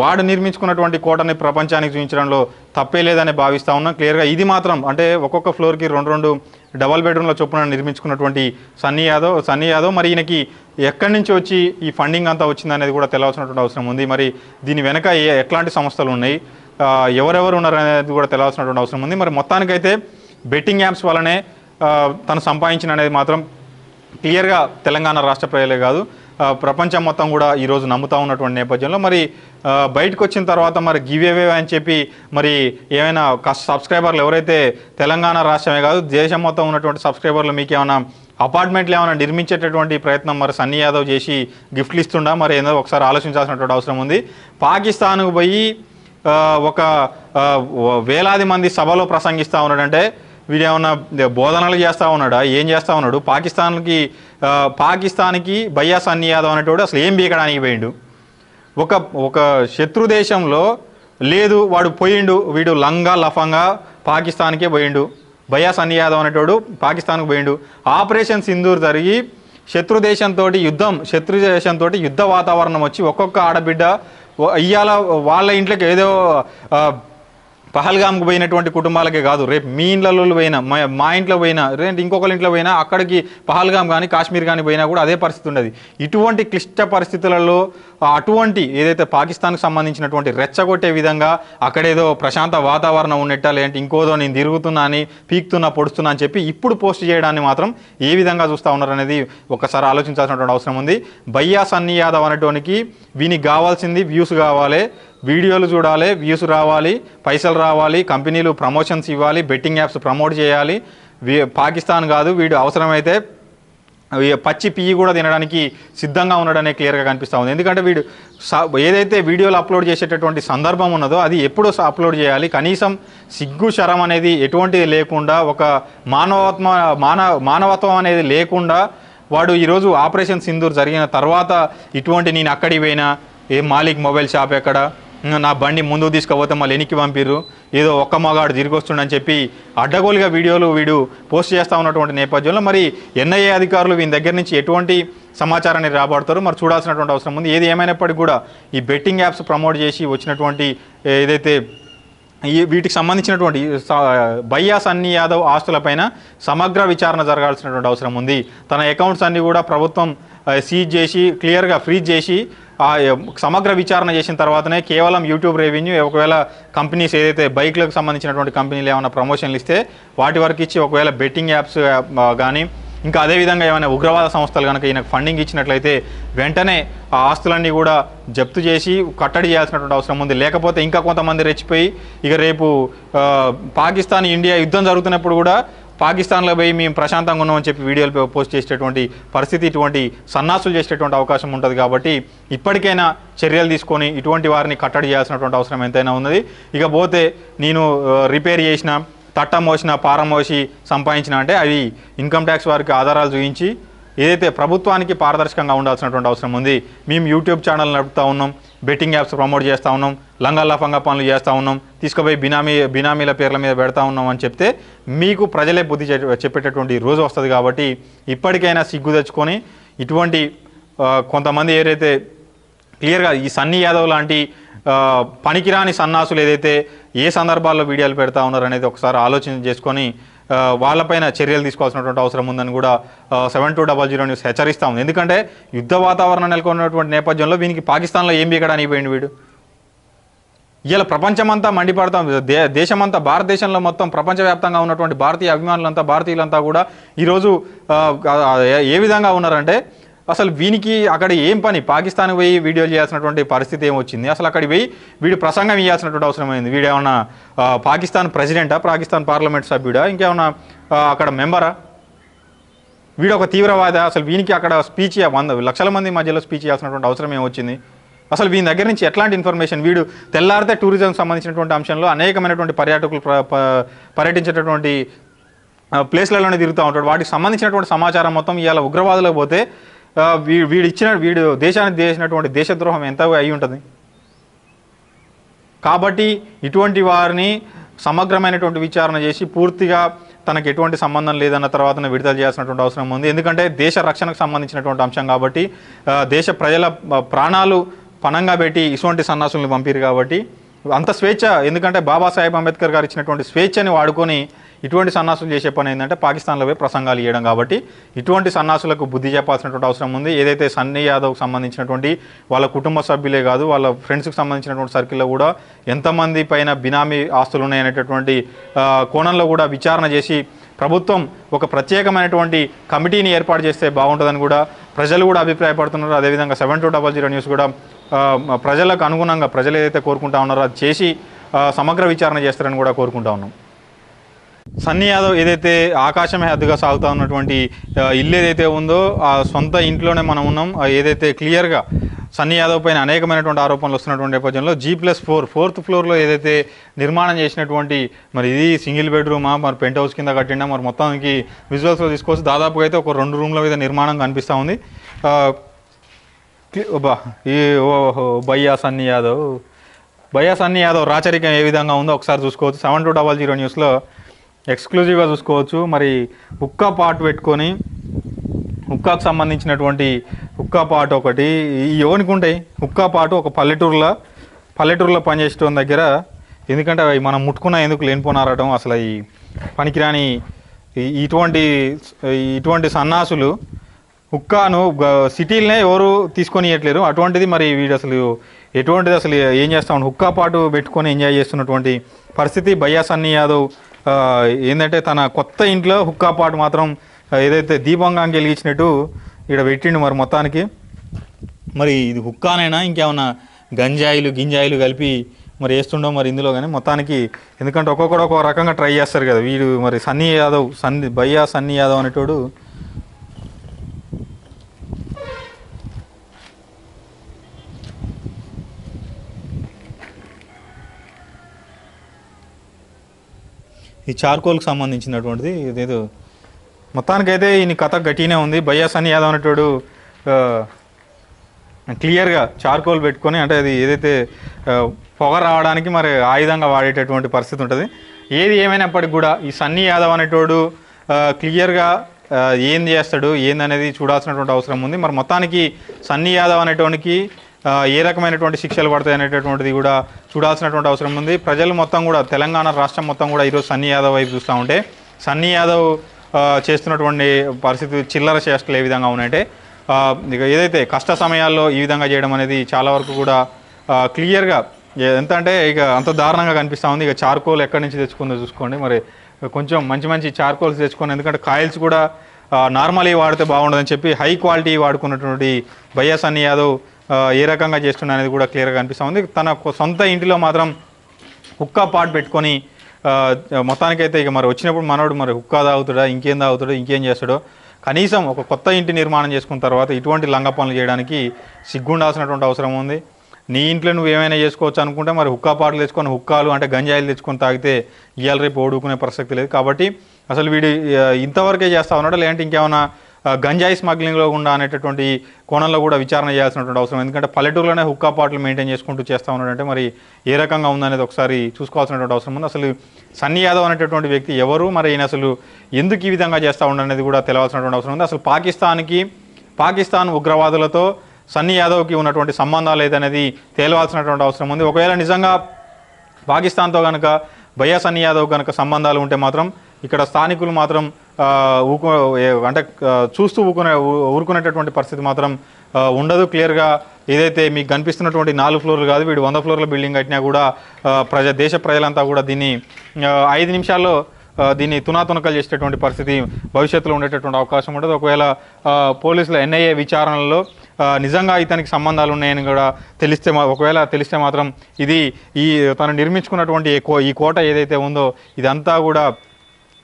వాడు నిర్మించుకున్నటువంటి కోటని ప్రపంచానికి చూపించడంలో తప్పే లేదని భావిస్తా ఉన్నాం. క్లియర్గా ఇది మాత్రం అంటే ఒక్కొక్క ఫ్లోర్కి రెండు రెండు డబల్ బెడ్రూమ్ల చొప్పున నిర్మించుకున్నటువంటి సన్నీ యాదవ్ సన్నీ యాదవ్ మరి ఈయనకి ఎక్కడి నుంచి వచ్చి ఈ ఫండింగ్ అంతా వచ్చిందనేది కూడా తెలవాల్సినటువంటి అవసరం ఉంది. మరి దీని వెనక ఎట్లాంటి సంస్థలు ఉన్నాయి? ఎవరెవరు ఉన్నారు అనేది కూడా తెలవాల్సినటువంటి అవసరం ఉంది. మరి మొత్తానికైతే బెట్టింగ్ యాప్స్ వల్లనే తను సంపాదించిన అనేది మాత్రం క్లియర్గా తెలంగాణ రాష్ట్ర ప్రజలే కాదు ప్రపంచం మొత్తం కూడా ఈరోజు నమ్ముతా ఉన్నటువంటి నేపథ్యంలో మరి బయటకు వచ్చిన తర్వాత మరి గివేవే అని చెప్పి మరి ఏమైనా సబ్స్క్రైబర్లు ఎవరైతే తెలంగాణ రాష్ట్రమే కాదు దేశం మొత్తం ఉన్నటువంటి సబ్స్క్రైబర్లు మీకు ఏమైనా అపార్ట్మెంట్లు ఏమైనా నిర్మించేటటువంటి ప్రయత్నం మరి సన్నీ యాదవ్ చేసి గిఫ్ట్లు ఇస్తుండా? మరి ఏదో ఒకసారి ఆలోచించాల్సినటువంటి అవసరం ఉంది. పాకిస్తాన్కు పోయి ఒక వేలాది మంది సభలో ప్రసంగిస్తూ ఉన్నాడంటే వీడేమన్నా బోధనలు చేస్తూ ఉన్నాడా? ఏం చేస్తూ ఉన్నాడు? పాకిస్తాన్కి పాకిస్తాన్కి బయ్యా సన్నీ యాదవ్ అనేటోడు అసలు ఏం బీకడానికి పోయిండు? ఒక ఒక శత్రు దేశంలో లేదు వాడు పోయిండు వీడు లంగా లఫంగా పాకిస్తాన్కే పోయిండు. బయ్యా సన్నీ యాదవ్ అనేటోడు పాకిస్తాన్కి పోయిండు. ఆపరేషన్ సింధూర్ జరిగి శత్రు దేశంతో యుద్ధం శత్రు దేశంతో యుద్ధ వాతావరణం వచ్చి ఒక్కొక్క ఆడబిడ్డ ఇయ్యాల వాళ్ళ ఇంట్లోకి ఏదో పహల్గామ్కి పోయినటువంటి కుటుంబాలకే కాదు రేపు మీ ఇంట్లో పోయినా మా మా ఇంట్లో పోయినా రేపు ఇంకొకరి ఇంట్లో పోయినా అక్కడికి పహల్గామ్ కానీ కాశ్మీర్ కానీ పోయినా కూడా అదే పరిస్థితి ఉండదు. ఇటువంటి క్లిష్ట పరిస్థితులలో అటువంటి ఏదైతే పాకిస్తాన్కి సంబంధించినటువంటి రెచ్చగొట్టే విధంగా అక్కడేదో ప్రశాంత వాతావరణం ఉన్నట్ట లేదంటే ఇంకోదో నేను తిరుగుతున్నా అని పీక్తున్నా పొడుస్తున్నా అని చెప్పి ఇప్పుడు పోస్ట్ చేయడాన్ని మాత్రం ఏ విధంగా చూస్తూ ఉన్నారు అనేది ఒకసారి ఆలోచించాల్సినటువంటి అవసరం ఉంది. బయ్యా సన్నీ యాదవ్ అనేటోనికి వీనికి కావాల్సింది వ్యూస్ కావాలి. వీడియోలు చూడాలి వ్యూస్ రావాలి పైసలు రావాలి కంపెనీలు ప్రమోషన్స్ ఇవ్వాలి బెట్టింగ్ యాప్స్ ప్రమోట్ చేయాలి. వీ- పాకిస్తాన్ కాదు వీడు అవసరమైతే పచ్చి పియ్యి కూడా తినడానికి సిద్ధంగా ఉన్నాడనే క్లియర్గా కనిపిస్తూ ఉంది. ఎందుకంటే వీడు స- ఏదైతే వీడియోలు అప్లోడ్ చేసేటటువంటి సందర్భం ఉన్నదో అది ఎప్పుడు అప్లోడ్ చేయాలి. కనీసం సిగ్గు శరం అనేది ఎటువంటిది లేకుండా ఒక మానవత్మ మాన మానవత్వం అనేది లేకుండా వాడు ఈరోజు ఆపరేషన్ సింధూర్ జరిగిన తర్వాత ఇటువంటి నేను అక్కడికి పోయినా ఏ మాలిక్ మొబైల్ షాప్ ఎక్కడ? నా బండి ముందుకు తీసుకుపోతే మళ్ళీ వెనక్కి పంపిర్రు. ఏదో ఒక్క మగాడు తిరిగి వస్తుండని చెప్పి అడ్డగోలుగా వీడియోలు వీడు పోస్ట్ చేస్తూ ఉన్నటువంటి నేపథ్యంలో మరి ఎన్ఐఏ అధికారులు వీని దగ్గర నుంచి ఎటువంటి సమాచారాన్ని రాబడతారు మరి చూడాల్సినటువంటి అవసరం ఉంది. ఏది ఏమైనప్పటికీ కూడా ఈ బెట్టింగ్ యాప్స్ ప్రమోట్ చేసి వచ్చినటువంటి ఏదైతే ఈ వీటికి సంబంధించినటువంటి బయ్యా సన్నీ యాదవ్ ఆస్తులపైన సమగ్ర విచారణ జరగాల్సినటువంటి అవసరం ఉంది. తన అకౌంట్స్ అన్నీ కూడా ప్రభుత్వం సీజ్ చేసి క్లియర్గా ఫ్రీజ్ చేసి సమగ్ర విచారణ చేసిన తర్వాతనే కేవలం యూట్యూబ్ రెవెన్యూ ఒకవేళ కంపెనీస్ ఏదైతే బైక్లకు సంబంధించినటువంటి కంపెనీలు ఏమైనా ప్రమోషన్లు ఇస్తే వాటి వరకు ఇచ్చి ఒకవేళ బెట్టింగ్ యాప్స్ కానీ ఇంకా అదేవిధంగా ఏమైనా ఉగ్రవాద సంస్థలు కనుక ఈయనకు ఫండింగ్ ఇచ్చినట్లయితే వెంటనే ఆ ఆస్తులన్నీ కూడా జప్తు చేసి కట్టడి చేయాల్సినటువంటి అవసరం ఉంది. లేకపోతే ఇంకా కొంతమంది రెచ్చిపోయి ఇక రేపు పాకిస్తాన్ ఇండియా యుద్ధం జరుగుతున్నప్పుడు కూడా పాకిస్తాన్లో పోయి మేము ప్రశాంతంగా ఉన్నామని చెప్పి వీడియోలు పోస్ట్ చేసేటటువంటి పరిస్థితి ఇటువంటి సన్నాసులు చేసేటువంటి అవకాశం ఉంటుంది కాబట్టి ఇప్పటికైనా చర్యలు తీసుకొని ఇటువంటి వారిని కట్టడి చేయాల్సినటువంటి అవసరం ఎంతైనా ఉన్నది. ఇక పోతే నేను రిపేర్ చేసిన తట్ట మోసిన పారం మోసి సంపాదించిన అంటే అవి ఇన్కమ్ ట్యాక్స్ వారికి ఆధారాలు చూపించి ఏదైతే ప్రభుత్వానికి పారదర్శకంగా ఉండాల్సినటువంటి అవసరం ఉంది మేము యూట్యూబ్ ఛానల్ నడుపుతా ఉన్నాం. బెట్టింగ్ యాప్స్ ప్రమోట్ చేస్తూ ఉన్నాం లంగల్లాఫంగా పనులు చేస్తూ ఉన్నాం తీసుకుపోయి బినామీ బినామీల పేర్ల మీద పెడతా ఉన్నాం అని చెప్తే మీకు ప్రజలే బుద్ధి చె- చెప్పేటటువంటి రోజు వస్తుంది కాబట్టి ఇప్పటికైనా సిగ్గు తెచ్చుకొని ఇటువంటి కొంతమంది ఏదైతే క్లియర్గా ఈ సన్నీ యాదవ్ లాంటి పనికిరాని సన్నాసులు ఏదైతే ఏ సందర్భాల్లో వీడియోలు పెడతా ఉన్నారనేది ఒకసారి ఆలోచన చేసుకొని వాళ్ళపైన చర్యలు తీసుకోవాల్సినటువంటి అవసరం ఉందని కూడా seven two double zero news హెచ్చరిస్తా ఉంది. ఎందుకంటే యుద్ధ వాతావరణం నెలకొన్నటువంటి నేపథ్యంలో వీనికి పాకిస్తాన్లో ఏం బీకడానికి పోయింది వీడు? ఇలా ప్రపంచమంతా మండిపడతాం. దే దేశమంతా భారతదేశంలో మొత్తం ప్రపంచవ్యాప్తంగా ఉన్నటువంటి భారతీయ అభిమానులంతా భారతీయులంతా కూడా ఈరోజు ఏ విధంగా ఉన్నారంటే అసలు వీనికి అక్కడ ఏం పని? పాకిస్తాన్ పోయి వీడియోలు చేయాల్సినటువంటి పరిస్థితి ఏమొచ్చింది? అసలు అక్కడికి పోయి వీడు ప్రసంగం ఇవ్వాల్సినటువంటి అవసరం అయింది వీడు ఏమన్నా పాకిస్తాన్ ప్రెసిడెంటా? పాకిస్తాన్ పార్లమెంట్ సభ్యుడా? ఇంకేమన్నా అక్కడ మెంబరా? వీడు ఒక తీవ్రవాద అసలు వీనికి అక్కడ స్పీచ్ వంద లక్షల మంది మధ్యలో స్పీచ్ చేయాల్సినటువంటి అవసరం ఏమొచ్చింది? అసలు వీని దగ్గర నుంచి ఎట్లాంటి ఇన్ఫర్మేషన్? వీడు తెల్లారితే టూరిజం సంబంధించినటువంటి అంశంలో అనేకమైనటువంటి పర్యాటకులు ప్ర- పర్యటించేటటువంటి ప్లేస్లలోనే తిరుగుతూ ఉంటాడు. వాటికి సంబంధించినటువంటి సమాచారం మొత్తం ఇవాళ ఉగ్రవాదులకు పోతే వీడిచ్చిన వీ- వీడు వీడు దేశానికి చేసినటువంటి దేశద్రోహం ఎంత అయి ఉంటుంది? కాబట్టి ఇటువంటి వారిని సమగ్రమైనటువంటి విచారణ చేసి పూర్తిగా తనకు ఎటువంటి సంబంధం లేదన్న తర్వాత విడుదల చేయాల్సినటువంటి అవసరం ఉంది. ఎందుకంటే దేశ రక్షణకు సంబంధించినటువంటి అంశం కాబట్టి దేశ ప్రజల ప్రాణాలు పణంగా పెట్టి ఇటువంటి సన్నాసులను పంపారు కాబట్టి అంత స్వేచ్ఛ ఎందుకంటే బాబాసాహెబ్ అంబేద్కర్ గారు ఇచ్చినటువంటి స్వేచ్ఛని వాడుకొని ఇటువంటి సన్నాసులు చేసే పని ఏంటంటే పాకిస్తాన్లో పోయి ప్రసంగాలు ఇవ్వడం కాబట్టి ఇటువంటి సన్నాసులకు బుద్ధి చెప్పాల్సినటువంటి అవసరం ఉంది. ఏదైతే సన్నీ యాదవ్కి సంబంధించినటువంటి వాళ్ళ కుటుంబ సభ్యులే కాదు వాళ్ళ ఫ్రెండ్స్కి సంబంధించినటువంటి సర్కిల్లో కూడా ఎంతమంది పైన బినామీ ఆస్తులు ఉన్నాయనేటటువంటి కోణంలో కూడా విచారణ చేసి ప్రభుత్వం ఒక ప్రత్యేకమైనటువంటి కమిటీని ఏర్పాటు చేస్తే బాగుంటుందని కూడా ప్రజలు కూడా అభిప్రాయపడుతున్నారు. అదేవిధంగా seven two double zero news కూడా ప్రజలకు అనుగుణంగా ప్రజలు ఏదైతే కోరుకుంటా ఉన్నారో అది చేసి సమగ్ర విచారణ చేస్తారని కూడా కోరుకుంటా ఉన్నాం. సన్నీ యాదవ్ ఏదైతే ఆకాశమే హద్దుగా సాగుతూ ఉన్నటువంటి ఇల్లు ఏదైతే ఉందో ఆ సొంత ఇంట్లోనే మనం ఉన్నాం. ఏదైతే క్లియర్గా సన్నీ యాదవ్ పైన అనేకమైనటువంటి ఆరోపణలు వస్తున్నటువంటి నేపథ్యంలో జీ ప్లస్ ఫోర్ ఫోర్త్ ఫ్లోర్లో ఏదైతే నిర్మాణం చేసినటువంటి మరి ఇది సింగిల్ బెడ్రూమా మరి పెంట్ హౌస్ కింద కట్టిండా మరి మొత్తానికి విజువల్స్లో తీసుకొచ్చి దాదాపుగా అయితే ఒక రెండు రూమ్ల మీద నిర్మాణం కనిపిస్తూ ఉంది. బా ఈ ఓహో బయ్యా సన్నీ యాదవ్. బయ్యా సన్నీ యాదవ్ రాచరికం ఏ విధంగా ఉందో ఒకసారి చూసుకోవచ్చు. సెవెన్ టూ డబల్ జీరో న్యూస్లో ఎక్స్క్లూజివ్గా చూసుకోవచ్చు. మరి హుక్కా పాట్ పెట్టుకొని హుక్కాకు సంబంధించినటువంటి హుక్కా పాట్ ఒకటి. ఈ ఎవరికి ఉంటాయి? హుక్కా పాటు ఒక పల్లెటూరులో పల్లెటూరులో పనిచేసేటోని దగ్గర. ఎందుకంటే అవి మనం ముట్టుకున్న ఎందుకు లేనిపోనారటం అసలు ఈ పనికిరాని ఇటువంటి ఇటువంటి సన్నాసులు. హుక్కాను సిటీలనే ఎవరు తీసుకొని ఇవ్వట్లేరు అటువంటిది మరి వీడు అసలు ఎటువంటిది అసలు ఏం చేస్తామని హుక్కా పాటు పెట్టుకొని ఎంజాయ్ చేస్తున్నటువంటి పరిస్థితి. బయ్యా సన్నీ యాదవ్ ఏంటంటే తన కొత్త ఇంట్లో హుక్కా పాటు మాత్రం ఏదైతే దీపంగా వెలిగించినట్టు ఇక్కడ పెట్టిండు మరి మొత్తానికి. మరి ఇది హుక్కానైనా? ఇంకేమన్నా గంజాయిలు గింజాయిలు కలిపి మరి వేస్తుండో మరి ఇందులో కానీ మొత్తానికి. ఎందుకంటే ఒక్కొక్కడు ఒక్కొక్క రకంగా ట్రై చేస్తారు కదా. వీడు మరి సన్నీ యాదవ్ సన్ని భయ్యా సన్నీ యాదవ్ అనేటోడు ఈ చార్కోల్కి సంబంధించినటువంటిది ఇదేదో. మొత్తానికైతే ఈయన కథ గట్టినే ఉంది. బయ్యా సన్నీ యాదవ్ అనేటోడు క్లియర్గా చార్కోల్ పెట్టుకొని అంటే అది ఏదైతే పొగ రావడానికి మరి ఆయుధంగా వాడేటటువంటి పరిస్థితి ఉంటుంది. ఏది ఏమైనప్పటికి కూడా ఈ సన్నీ యాదవ్ అనేటోడు క్లియర్గా ఏం చేస్తాడు ఏందనేది చూడాల్సినటువంటి అవసరం ఉంది. మరి మొత్తానికి సన్నీ యాదవ్ అనేటోనికి ఏ రకమైనటువంటి శిక్షలు పడతాయి అనేటటువంటిది కూడా చూడాల్సినటువంటి అవసరం ఉంది. ప్రజలు మొత్తం కూడా తెలంగాణ రాష్ట్రం మొత్తం కూడా ఈరోజు సన్నీ యాదవ్ వైపు చూస్తూ ఉంటే సన్నీ యాదవ్ చేస్తున్నటువంటి పరిస్థితి చిల్లర చేష్టలు ఏ విధంగా ఉన్నాయంటే ఇక ఏదైతే కష్ట సమయాల్లో ఈ విధంగా చేయడం అనేది చాలా వరకు కూడా క్లియర్గా ఎంత అంటే ఇక అంత దారుణంగా కనిపిస్తూ ఉంది. ఇక చార్కోల్ ఎక్కడి నుంచి తెచ్చుకుందో చూసుకోండి. మరి కొంచెం మంచి మంచి చార్కోల్స్ తెచ్చుకోండి ఎందుకంటే కాయిల్స్ కూడా నార్మల్ వాడితే బాగుండదని చెప్పి హై క్వాలిటీ వాడుకున్నటువంటి బయ్యా సన్నీ యాదవ్ ఏ రకంగా చేస్తున్నా అనేది కూడా క్లియర్గా కనిపిస్తుంది తన సొంత ఇంటిలో మాత్రం హుక్కా పాట్ పెట్టుకొని మొత్తానికైతే ఇక మరి వచ్చినప్పుడు మనోడు మరి హుక్కా తాగుతాడా ఇంకేం తాగుతాడో ఇంకేం చేస్తాడో కనీసం ఒక కొత్త ఇంటి నిర్మాణం చేసుకున్న తర్వాత ఇటువంటి లంగ పనులు చేయడానికి సిగ్గుండాల్సినటువంటి అవసరం ఉంది. నీ ఇంట్లో నువ్వు ఏమైనా చేసుకోవచ్చు అనుకుంటే మరి హుక్కా పాటలు తెచ్చుకొని హుక్కాలు అంటే గంజాయిలు తెచ్చుకొని తాగితే ఇవాళ రేపు ఓడుకునే ప్రసక్తి లేదు. కాబట్టి అసలు వీడు ఇంతవరకే చేస్తా ఉన్నాడు లేదంటే ఇంకేమైనా గంజాయి స్మగ్లింగ్లో కూడా అనేటటువంటి కోణంలో కూడా విచారణ చేయాల్సినటువంటి అవసరం ఎందుకంటే పల్లెటూరులోనే హుక్కా పాటలు మెయింటైన్ చేసుకుంటూ చేస్తూ ఉన్నాడంటే మరి ఏ రకంగా ఉందనేది ఒకసారి చూసుకోవాల్సినటువంటి అవసరం ఉంది. అసలు సన్నీ యాదవ్ అనేటటువంటి వ్యక్తి ఎవరు? మరి ఈయన అసలు ఎందుకు ఈ విధంగా చేస్తా ఉండనేది కూడా తెలవాల్సినటువంటి అవసరం ఉంది. అసలు పాకిస్తాన్కి పాకిస్తాన్ ఉగ్రవాదులతో సన్నీ యాదవ్కి ఉన్నటువంటి సంబంధాలు ఏదనేది తేలవాల్సినటువంటి అవసరం ఉంది. ఒకవేళ నిజంగా పాకిస్తాన్తో కనుక భయ్యా సన్నీ యాదవ్ కనుక సంబంధాలు ఉంటే మాత్రం ఇక్కడ స్థానికులు మాత్రం ఊకు అంటే చూస్తూ ఊకునే ఊరుకునేటటువంటి పరిస్థితి మాత్రం ఉండదు. క్లియర్గా ఏదైతే మీకు కనిపిస్తున్నటువంటి నాలుగు ఫ్లోర్లు కాదు వీడు వంద ఫ్లోర్ల బిల్డింగ్ కట్టినా కూడా ప్రజ దేశ ప్రజలంతా కూడా దీన్ని ఐదు నిమిషాల్లో దీన్ని తునాతునకలు చేసేటటువంటి పరిస్థితి భవిష్యత్తులో ఉండేటటువంటి అవకాశం ఉండదు. ఒకవేళ పోలీసుల ఎన్ఐఏ విచారణలో నిజంగా ఇతనికి సంబంధాలు ఉన్నాయని కూడా తెలిస్తే ఒకవేళ తెలిస్తే మాత్రం ఇది ఈ తను నిర్మించుకున్నటువంటి కో- ఈ కోట ఏదైతే ఉందో ఇదంతా కూడా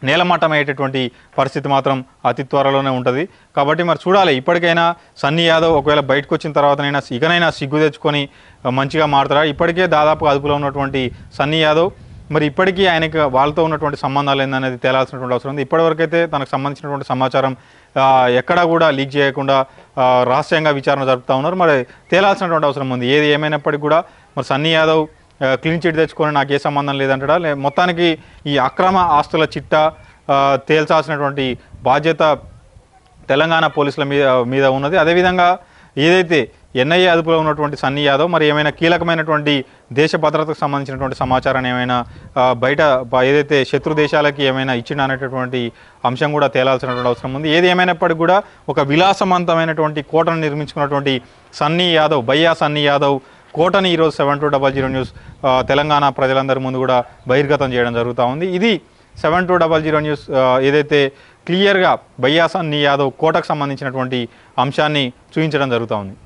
నేలమట్టం అయ్యేటటువంటి పరిస్థితి మాత్రం అతి త్వరలోనే ఉంటుంది. కాబట్టి మరి చూడాలి ఇప్పటికైనా సన్నీ యాదవ్ ఒకవేళ బయటకు వచ్చిన తర్వాతనైనా ఇకనైనా సిగ్గు తెచ్చుకొని మంచిగా మారుతారా ఇప్పటికే దాదాపు అదుపులో ఉన్నటువంటి సన్నీ యాదవ్ మరి ఇప్పటికీ ఆయనకి వాళ్ళతో ఉన్నటువంటి సంబంధాలు ఏందనేది తేలాల్సినటువంటి అవసరం ఉంది. ఇప్పటివరకైతే తనకు సంబంధించినటువంటి సమాచారం ఎక్కడా కూడా లీక్ చేయకుండా రహస్యంగా విచారణ జరుపుతా ఉన్నారు. మరి తేలాల్సినటువంటి అవసరం ఉంది. ఏది ఏమైనప్పటికీ కూడా మరి సన్నీ యాదవ్ క్లీన్ చిట్ తెచ్చుకొని నాకు ఏ సంబంధం లేదంటాడా? లే మొత్తానికి ఈ అక్రమ ఆస్తుల చిట్టా తేల్చాల్సినటువంటి బాధ్యత తెలంగాణ పోలీసుల మీద మీద ఉన్నది. అదేవిధంగా ఏదైతే ఎన్ఐఏ అదుపులో ఉన్నటువంటి సన్నీ యాదవ్ మరి ఏమైనా కీలకమైనటువంటి దేశ భద్రతకు సంబంధించినటువంటి సమాచారాన్ని ఏమైనా బయట ఏదైతే శత్రు దేశాలకి ఏమైనా ఇచ్చిన అనేటటువంటి అంశం కూడా తేలాల్సినటువంటి అవసరం ఉంది. ఏది ఏమైనప్పటికీ కూడా ఒక విలాసవంతమైనటువంటి కోటను నిర్మించుకున్నటువంటి సన్నీ యాదవ్ బయ్యా సన్నీ యాదవ్ కోటని ఈరోజు seven two double zero news Telangana ప్రజలందరి ముందు కూడా బహిర్గతం చేయడం జరుగుతూ ఉంది. ఇది seven two double zero news ఏదైతే క్లియర్గా బయ్యా సన్నీ యాదవ్ కోటకు సంబంధించినటువంటి అంశాన్ని చూపించడం జరుగుతూ ఉంది.